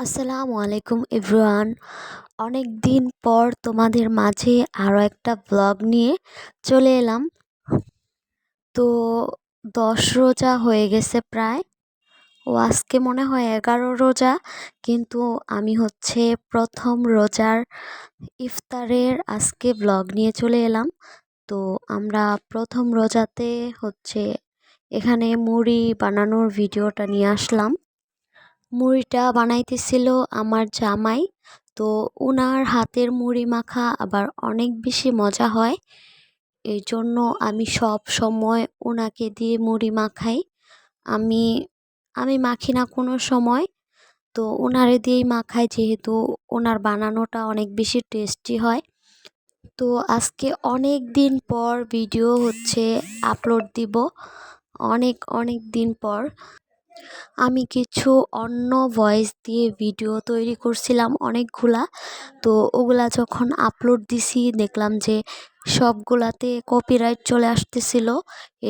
আসসালামু আলাইকুম এভরিওয়ান। অনেক দিন পর তোমাদের মাঝে আরও একটা ব্লগ নিয়ে চলে এলাম। তো দশ রোজা হয়ে গেছে প্রায়। ও আজকে মনে হয় এগারো রোজা, কিন্তু আমি হচ্ছে প্রথম রোজার ইফতারের আজকে ব্লগ নিয়ে চলে এলাম। তো আমরা প্রথম রোজাতে হচ্ছে এখানে মুড়ি বানানোর ভিডিওটা নিয়ে আসলাম। মুড়িটা বানাইতেছিল আমার জামাই। তো ওনার হাতের মুড়ি মাখা আবার অনেক বেশি মজা হয়। এই জন্য আমি সব সময় ওনাকে দিয়ে মুড়ি মাখাই। আমি আমি মাখি না কোনো সময়। তো ওনারে দিয়েই মাখাই যেহেতু ওনার বানানোটা অনেক বেশি টেস্টি হয়। তো আজকে অনেক দিন পর ভিডিও হচ্ছে আপলোড দিব। অনেক অনেক দিন পর। আমি কিছু অন্য ভয়েস দিয়ে ভিডিও তৈরি করছিলাম অনেকগুলা। তো ওগুলা যখন আপলোড দিছি, দেখলাম যে সবগুলাতে কপিরাইট চলে আসতেছিল।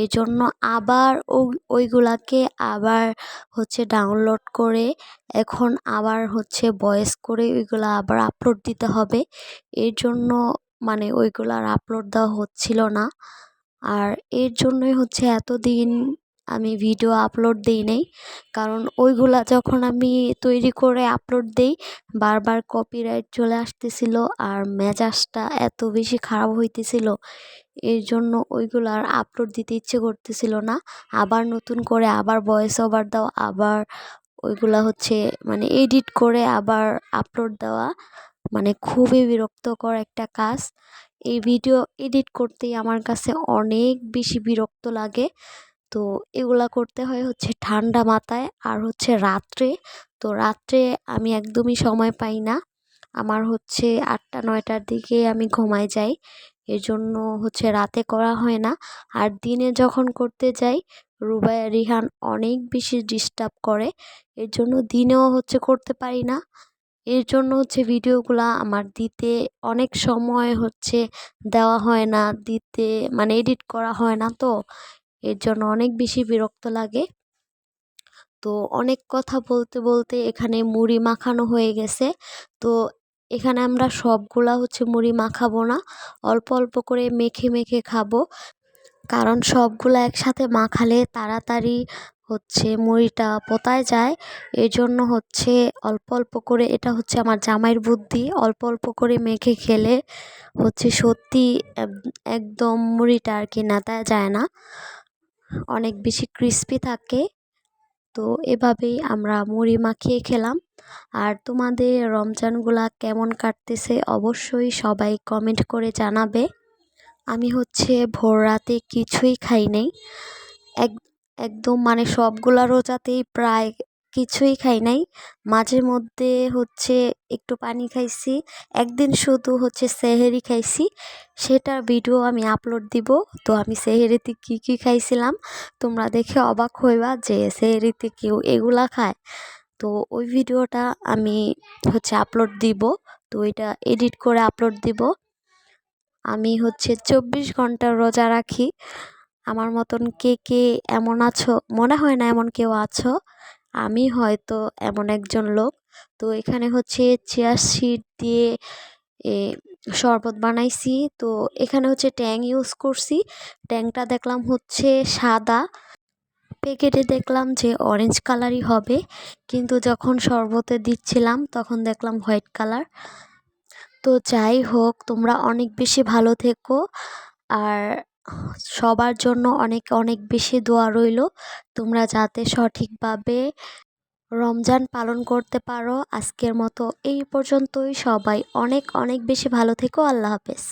এই জন্য আবার ওইগুলাকে আবার হচ্ছে ডাউনলোড করে, এখন আবার হচ্ছে ভয়েস করে ওইগুলা আবার আপলোড দিতে হবে। এর জন্য মানে ওইগুলার আপলোড দেওয়া হচ্ছিল না। আর এর জন্যই হচ্ছে এতদিন আমি ভিডিও আপলোড দিই নাই। কারণ ওইগুলা যখন আমি তৈরি করে আপলোড দিই, বারবার কপিরাইট চলে আসতেছিল আর মেজাজটা এত বেশি খারাপ হইতেছিল। এর জন্য ওইগুলো আর আপলোড দিতে ইচ্ছে করতেছিল না। আবার নতুন করে আবার ভয়েস ওভার দাও, আবার ওইগুলা হচ্ছে মানে এডিট করে আবার আপলোড দেওয়া মানে খুবই বিরক্তকর একটা কাজ। এই ভিডিও এডিট করতেই আমার কাছে অনেক বেশি বিরক্ত লাগে। তো এগুলা করতে হয় হচ্ছে ঠান্ডা মাথায় আর হচ্ছে রাত্রে। তো রাত্রে আমি একদমই সময় পাই না। আমার হচ্ছে আটটা, নয়টার দিকে আমি ঘুমায় যাই। এর জন্য হচ্ছে রাতে করা হয় না। আর দিনে যখন করতে যাই রুবাইয়া রিহান অনেক বেশি ডিস্টার্ব করে। এর জন্য দিনেও হচ্ছে করতে পারি না। এর জন্য হচ্ছে ভিডিওগুলা আমার দিতে অনেক সময় হচ্ছে দেওয়া হয় না, দিতে মানে এডিট করা হয় না তো। এর জন্য অনেক বেশি বিরক্ত লাগে। তো অনেক কথা বলতে বলতে এখানে মুড়ি মাখানো হয়ে গেছে। তো এখানে আমরা সবগুলা হচ্ছে মুড়ি মাখাবো না, অল্প অল্প করে মেখে মেখে খাব। কারণ সবগুলা একসাথে মাখালে তাড়াতাড়ি হচ্ছে মুড়িটা পোতায় যায়। এই জন্য হচ্ছে অল্প অল্প করে এটা হচ্ছে আমার জামাইয়ের বুদ্ধি, অল্প অল্প করে মেখে খেলে হচ্ছে সত্যি একদম মুড়িটা আর কি নেতায় যায় না। অনেক বেশি ক্রিস্পি থাকে। তো এভাবেই আমরা মুড়ি মাখিয়ে খেলাম। আর তোমাদের রমজানগুলা কেমন কাটতেছে অবশ্যই সবাই কমেন্ট করে জানাবে। আমি হচ্ছে ভোর রাতে কিছুই খাই নাই। এক, একদম মানে সবগুলা রোজাতেই প্রায় কিছুই খাই নাই। মাঝে মধ্যে হচ্ছে একটু পানি খাইছি। একদিন শুধু হচ্ছে সেহেরি খাইছি। সেটার ভিডিও আমি আপলোড দিব। তো আমি সেহেরিতে কি কি খাইছিলাম? তোমরা দেখে অবাক হইবা যে সেহেরিতে কেউ এগুলা খায়। তো ওই ভিডিওটা আমি হচ্ছে আপলোড দিব। তো এটা এডিট করে আপলোড দিব। আমি হচ্ছে চব্বিশ ঘণ্টা রোজা রাখি। আমার মতন কে কে এমন আছো? মনে হয় না এমন কেউ আছো। আমি হয়তো এমন একজন লোক। তো এখানে হচ্ছে চেয়ার সিট দিয়ে শরবত বানাইছি। তো এখানে হচ্ছে ট্যাং ইউজ করছি। ট্যাংটা দেখলাম হচ্ছে সাদা। প্যাকেটে দেখলাম যে অরেঞ্জ কালারই হবে। কিন্তু যখন শরবতে দিচ্ছিলাম, তখন দেখলাম হোয়াইট কালার তো যাই হোক, তোমরা অনেক বেশি ভালো থেকো। আর সবার জন্য অনেক অনেক বেশি দোয়া রইল। তোমরা যাতে সঠিকভাবে রমজান পালন করতে পারো। আজকের মতো এই পর্যন্তই। সবাই অনেক অনেক বেশি ভালো থেকো। আল্লাহ হাফেজ।